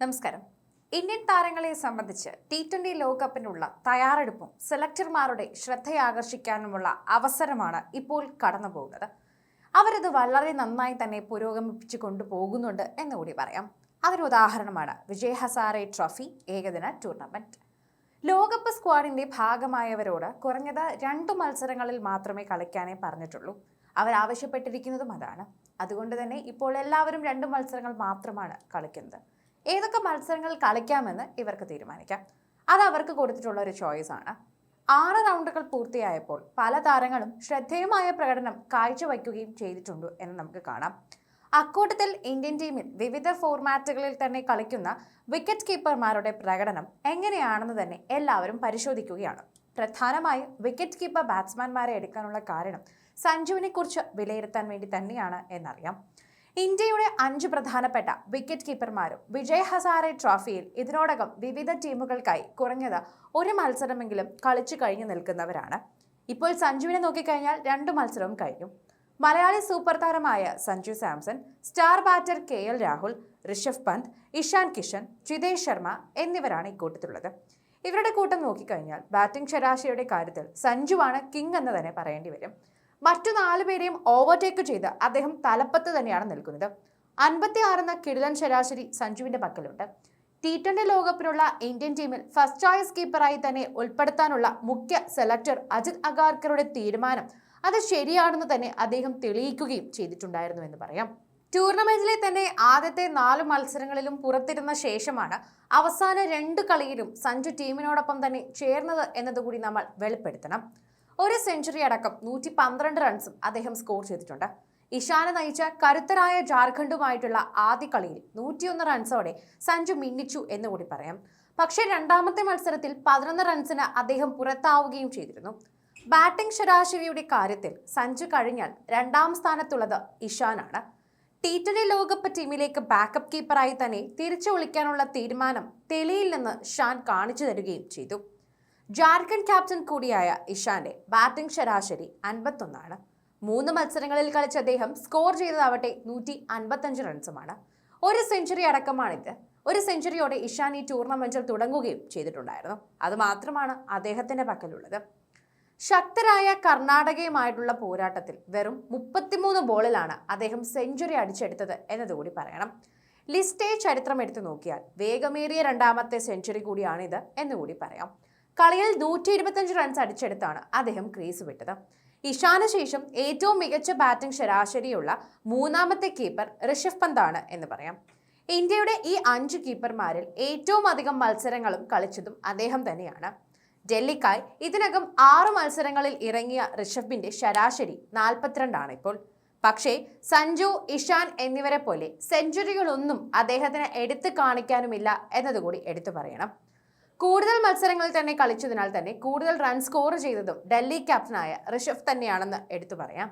നമസ്കാരം. ഇന്ത്യൻ താരങ്ങളെ സംബന്ധിച്ച് ടി ട്വന്റി ലോകകപ്പിനുള്ള തയ്യാറെടുപ്പും സെലക്ടർമാരുടെ ശ്രദ്ധയാകർഷിക്കാനുമുള്ള അവസരമാണ് ഇപ്പോൾ കടന്നുപോകുന്നത്. അവരത് വളരെ നന്നായി തന്നെ പുരോഗമിപ്പിച്ചു കൊണ്ടുപോകുന്നുണ്ട് എന്ന് കൂടി പറയാം. അതൊരു ഉദാഹരണമാണ് വിജയ് ഹസാറെ ട്രോഫി ഏകദിന ടൂർണമെന്റ് ലോകകപ്പ് സ്ക്വാഡിന്റെ ഭാഗമായവരോട് കുറഞ്ഞത് രണ്ടു മത്സരങ്ങളിൽ മാത്രമേ കളിക്കാനേ പറഞ്ഞിട്ടുള്ളൂ. അവരാവശ്യപ്പെട്ടിരിക്കുന്നതും അതാണ്. അതുകൊണ്ട് തന്നെ ഇപ്പോൾ എല്ലാവരും രണ്ട് മത്സരങ്ങൾ മാത്രമാണ് കളിക്കുന്നത്. ഏതൊക്കെ മത്സരങ്ങൾ കളിക്കാമെന്ന് ഇവർക്ക് തീരുമാനിക്കാം. അത് അവർക്ക് കൊടുത്തിട്ടുള്ള ഒരു ചോയ്സ് ആണ്. ആറ് റൗണ്ടുകൾ പൂർത്തിയായപ്പോൾ പല താരങ്ങളും ശ്രദ്ധേയമായ പ്രകടനം കാഴ്ചവയ്ക്കുകയും ചെയ്തിട്ടുണ്ട് എന്ന് നമുക്ക് കാണാം. അക്കൂട്ടത്തിൽ ഇന്ത്യൻ ടീമിൽ വിവിധ ഫോർമാറ്റുകളിൽ തന്നെ കളിക്കുന്ന വിക്കറ്റ് കീപ്പർമാരുടെ പ്രകടനം എങ്ങനെയാണെന്ന് തന്നെ എല്ലാവരും പരിശോധിക്കുകയാണ്. പ്രധാനമായും വിക്കറ്റ് കീപ്പർ ബാറ്റ്സ്മാൻമാരെ എടുക്കാനുള്ള കാരണം സഞ്ജുവിനെ കുറിച്ച് വിലയിരുത്താൻ വേണ്ടി തന്നെയാണ് എന്നറിയാം. ഇന്ത്യയുടെ അഞ്ച് പ്രധാനപ്പെട്ട വിക്കറ്റ് കീപ്പർമാരും വിജയ് ഹസാരെ ട്രോഫിയിൽ ഇതിനോടകം വിവിധ ടീമുകൾക്കായി കുറഞ്ഞത് ഒരു മത്സരമെങ്കിലും കളിച്ചു കഴിഞ്ഞു നിൽക്കുന്നവരാണ്. ഇപ്പോൾ സഞ്ജുവിനെ നോക്കിക്കഴിഞ്ഞാൽ രണ്ട് മത്സരവും കഴിഞ്ഞു. മലയാളി സൂപ്പർ താരമായ Sanju Samson star batter K L Rahul Rishabh Pant Ishan Kishan Jithesh Sharma എന്നിവരാണ് ഇക്കൂട്ടത്തിലുള്ളത്. ഇവരുടെ കൂട്ടം നോക്കിക്കഴിഞ്ഞാൽ ബാറ്റിംഗ് ശരാശരിയുടെ കാര്യത്തിൽ സഞ്ജുവാണ് കിങ് എന്ന് തന്നെ പറയേണ്ടി വരും. മറ്റു നാലു പേരെയും ഓവർടേക്ക് ചെയ്ത് അദ്ദേഹം തലപ്പത്ത് തന്നെയാണ് നിൽക്കുന്നത്. അൻപത്തി ആറെന്ന കിടിലൻ ശരാശരി സഞ്ജുവിന്റെ പക്കലുണ്ട്. ടി ട്വന്റി ലോകകപ്പിനുള്ള ഇന്ത്യൻ ടീമിൽ ഫസ്റ്റ് ചോയ്സ് കീപ്പറായി തന്നെ ഉൾപ്പെടുത്താനുള്ള മുഖ്യ സെലക്ടർ അജിത് അഗാർക്കറുടെ തീരുമാനം അത് ശരിയാണെന്ന് തന്നെ അദ്ദേഹം തെളിയിക്കുകയും ചെയ്തിട്ടുണ്ടായിരുന്നു എന്ന് പറയാം. ടൂർണമെന്റിലെ തന്നെ ആദ്യത്തെ നാല് മത്സരങ്ങളിലും പുറത്തിരുന്ന ശേഷമാണ് അവസാന രണ്ട് കളിയിലും സഞ്ജു ടീമിനോടൊപ്പം തന്നെ ചേർന്നത് എന്നതുകൂടി നമ്മൾ വെളിപ്പെടുത്തണം. ഒരു സെഞ്ചുറി അടക്കം നൂറ്റി പന്ത്രണ്ട് റൺസും അദ്ദേഹം സ്കോർ ചെയ്തിട്ടുണ്ട്. ഇഷാന നയിച്ച കരുത്തരായ ജാർഖണ്ഡുമായിട്ടുള്ള ആദ്യ കളിയിൽ നൂറ്റിയൊന്ന് റൺസോടെ സഞ്ജു മിന്നിച്ചു എന്ന് കൂടി പറയാം. പക്ഷേ രണ്ടാമത്തെ മത്സരത്തിൽ പതിനൊന്ന് റൺസിന് അദ്ദേഹം പുറത്താവുകയും ചെയ്തിരുന്നു. ബാറ്റിംഗ് ശരാശരിയുടെ കാര്യത്തിൽ സഞ്ജു കഴിഞ്ഞാൽ രണ്ടാം സ്ഥാനത്തുള്ളത് ഇഷാനാണ്. ടി ട്വന്റി ലോകകപ്പ് ടീമിലേക്ക് ബാക്കപ്പ് കീപ്പറായി തന്നെ തിരിച്ചു വിളിക്കാനുള്ള തീരുമാനം തെളിയിൽ നിന്ന് ഷാൻ കാണിച്ചു തരികയും ചെയ്തു. ജാർഖണ്ഡ് ക്യാപ്റ്റൻ കൂടിയായ ഇഷാന്റെ ബാറ്റിംഗ് ശരാശരി അൻപത്തൊന്നാണ്. മൂന്ന് മത്സരങ്ങളിൽ കളിച്ച അദ്ദേഹം സ്കോർ ചെയ്തതാവട്ടെ നൂറ്റി അൻപത്തഞ്ച് റൺസുമാണ്. ഒരു സെഞ്ചുറി അടക്കമാണിത്. ഒരു സെഞ്ചുറിയോടെ ഇഷാൻ ഈ ടൂർണമെന്റിൽ തുടങ്ങുകയും ചെയ്തിട്ടുണ്ടായിരുന്നു. അത് മാത്രമാണ് അദ്ദേഹത്തിന്റെ പക്കലുള്ളത്. ശക്തരായ കർണാടകയുമായിട്ടുള്ള പോരാട്ടത്തിൽ വെറും മുപ്പത്തിമൂന്ന് ബോളിലാണ് അദ്ദേഹം സെഞ്ചുറി അടിച്ചെടുത്തത് എന്നതുകൂടി പറയണം. ലിസ്റ്റേ ചരിത്രം എടുത്തു നോക്കിയാൽ വേഗമേറിയ രണ്ടാമത്തെ സെഞ്ചുറി കൂടിയാണിത് എന്നുകൂടി പറയാം. കളിയിൽ നൂറ്റി ഇരുപത്തഞ്ച് റൺസ് അടിച്ചെടുത്താണ് അദ്ദേഹം ക്രീസ് വിട്ടത്. ഇഷാന് ശേഷം ഏറ്റവും മികച്ച ബാറ്റിംഗ് ശരാശരിയുള്ള മൂന്നാമത്തെ കീപ്പർ ഋഷഭ് പന്താണ് എന്ന് പറയാം. ഇന്ത്യയുടെ ഈ അഞ്ച് കീപ്പർമാരിൽ ഏറ്റവും അധികം മത്സരങ്ങളും കളിച്ചതും അദ്ദേഹം തന്നെയാണ്. ഡൽഹിക്കായി ഇതിനകം ആറ് മത്സരങ്ങളിൽ ഇറങ്ങിയ ഋഷഭിന്റെ ശരാശരി നാൽപ്പത്തിരണ്ടാണ് ഇപ്പോൾ. പക്ഷേ സഞ്ജു ഇഷാൻ എന്നിവരെ പോലെ സെഞ്ചുറികളൊന്നും അദ്ദേഹത്തിന് എടുത്തു കാണിക്കാനുമില്ല എന്നതുകൂടി എടുത്തു പറയണം. കൂടുതൽ മത്സരങ്ങളിൽ തന്നെ കളിച്ചതിനാൽ തന്നെ കൂടുതൽ റൺ സ്കോർ ചെയ്തതും ഡൽഹി ക്യാപ്റ്റനായ ഋഷഭ് തന്നെയാണെന്ന് എടുത്തു പറയാം.